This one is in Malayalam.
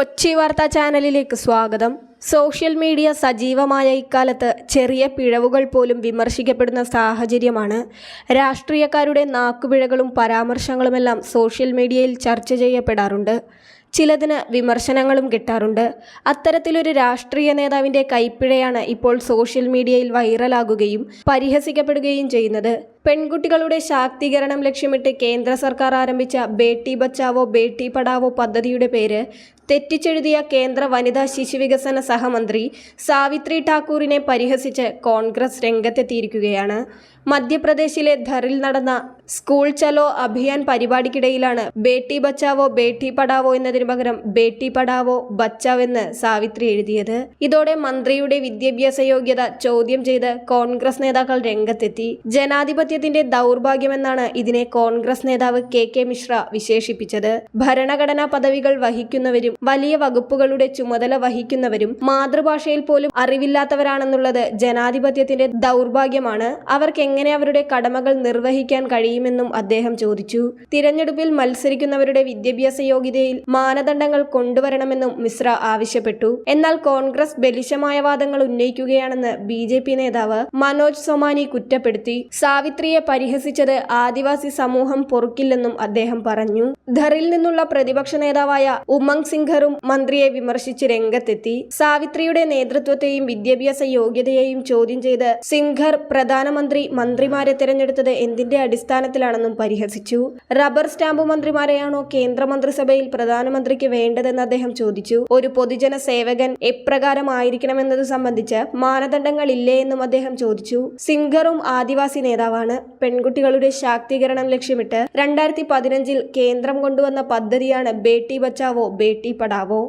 കൊച്ചി വാർത്താ ചാനലിലേക്ക് സ്വാഗതം. സോഷ്യൽ മീഡിയ സജീവമായ ഇക്കാലത്ത് ചെറിയ പിഴവുകൾ പോലും വിമർശിക്കപ്പെടുന്ന സാഹചര്യമാണ്. രാഷ്ട്രീയക്കാരുടെ നാക്കുപിഴകളും പരാമർശങ്ങളുമെല്ലാം സോഷ്യൽ മീഡിയയിൽ ചർച്ച ചെയ്യപ്പെടാറുണ്ട്. ചിലതിന് വിമർശനങ്ങളും കിട്ടാറുണ്ട്. അത്തരത്തിലൊരു രാഷ്ട്രീയ നേതാവിന്റെ കൈപ്പിഴയാണ് ഇപ്പോൾ സോഷ്യൽ മീഡിയയിൽ വൈറലാകുകയും പരിഹസിക്കപ്പെടുകയും ചെയ്യുന്നത്. പെൺകുട്ടികളുടെ ശാക്തീകരണം ലക്ഷ്യമിട്ട് കേന്ദ്ര സർക്കാർ ആരംഭിച്ച ബേട്ടി ബച്ചാവോ ബേട്ടി പഠാവോ പദ്ധതിയുടെ പേര് തെറ്റിച്ചെഴുതിയ കേന്ദ്ര വനിതാ ശിശുവികസന സഹമന്ത്രി സാവിത്രി ഠാക്കൂറിനെ പരിഹസിച്ച് കോൺഗ്രസ് രംഗത്തെത്തിയിരിക്കുകയാണ്. മധ്യപ്രദേശിലെ ധറിൽ നടന്ന സ്കൂൾ ചലോ അഭിയാൻ പരിപാടിക്കിടയിലാണ് ബേട്ടി ബച്ചാവോ ബേട്ടി പഠാവോ എന്നതിന് പകരം ബേട്ടി പഠാവോ ബച്ചാവ് എന്ന് സാവിത്രി എഴുതിയത്. ഇതോടെ മന്ത്രിയുടെ വിദ്യാഭ്യാസ യോഗ്യത ചോദ്യം ചെയ്ത് കോൺഗ്രസ് നേതാക്കൾ രംഗത്തെത്തി. ജനാധിപത്യത്തിന്റെ ദൗർഭാഗ്യമെന്നാണ് ഇതിനെ കോൺഗ്രസ് നേതാവ് കെ കെ മിശ്ര വിശേഷിപ്പിച്ചത്. ഭരണഘടനാ പദവികൾ വഹിക്കുന്നവരും വലിയ വകുപ്പുകളുടെ ചുമതല വഹിക്കുന്നവരും മാതൃഭാഷയിൽ പോലും അറിവില്ലാത്തവരാണെന്നുള്ളത് ജനാധിപത്യത്തിന്റെ ദൗർഭാഗ്യമാണ്. അവർക്ക് എങ്ങനെ അവരുടെ കടമകൾ നിർവഹിക്കാൻ കഴിയുമെന്നും അദ്ദേഹം ചോദിച്ചു. തിരഞ്ഞെടുപ്പിൽ മത്സരിക്കുന്നവരുടെ വിദ്യാഭ്യാസ യോഗ്യതയിൽ മാനദണ്ഡങ്ങൾ കൊണ്ടുവരണമെന്നും മിശ്ര ആവശ്യപ്പെട്ടു. എന്നാൽ കോൺഗ്രസ് ബലിശമായ വാദങ്ങൾ ഉന്നയിക്കുകയാണെന്ന് ബി നേതാവ് മനോജ് സൊമാനി കുറ്റപ്പെടുത്തി. സാവിത്രിയെ പരിഹസിച്ചത് ആദിവാസി സമൂഹം പൊറുക്കില്ലെന്നും അദ്ദേഹം പറഞ്ഞു. ധറിൽ നിന്നുള്ള പ്രതിപക്ഷ നേതാവായ ഉമ്മങ് സിംഗറും മന്ത്രിയെ വിമർശിച്ച് രംഗത്തെത്തി. സാവിത്രിയുടെ നേതൃത്വത്തെയും വിദ്യാഭ്യാസ യോഗ്യതയെയും ചോദ്യം ചെയ്ത് സിംഗർ പ്രധാനമന്ത്രി മന്ത്രിമാരെ തിരഞ്ഞെടുത്തത് എന്തിന്റെ അടിസ്ഥാനത്തിലാണെന്നും പരിഹസിച്ചു. റബ്ബർ സ്റ്റാമ്പ് മന്ത്രിമാരെയാണോ കേന്ദ്രമന്ത്രിസഭയിൽ പ്രധാനമന്ത്രിക്ക് വേണ്ടതെന്ന് അദ്ദേഹം ചോദിച്ചു. ഒരു പൊതുജന സേവകൻ എപ്രകാരമായിരിക്കണമെന്നത് സംബന്ധിച്ച് മാനദണ്ഡങ്ങളില്ലേ എന്നും അദ്ദേഹം ചോദിച്ചു. സിംഗറും ആദിവാസി നേതാവാണ് പെൺകുട്ടികളുടെ ശാക്തീകരണം ലക്ഷ്യമിട്ട് രണ്ടായിരത്തി പതിനഞ്ചിൽ കേന്ദ്രം കൊണ്ടുവന്ന പദ്ധതിയാണ് ബേട്ടി ബച്ചാവോ ബേട്ടി പഠാവോ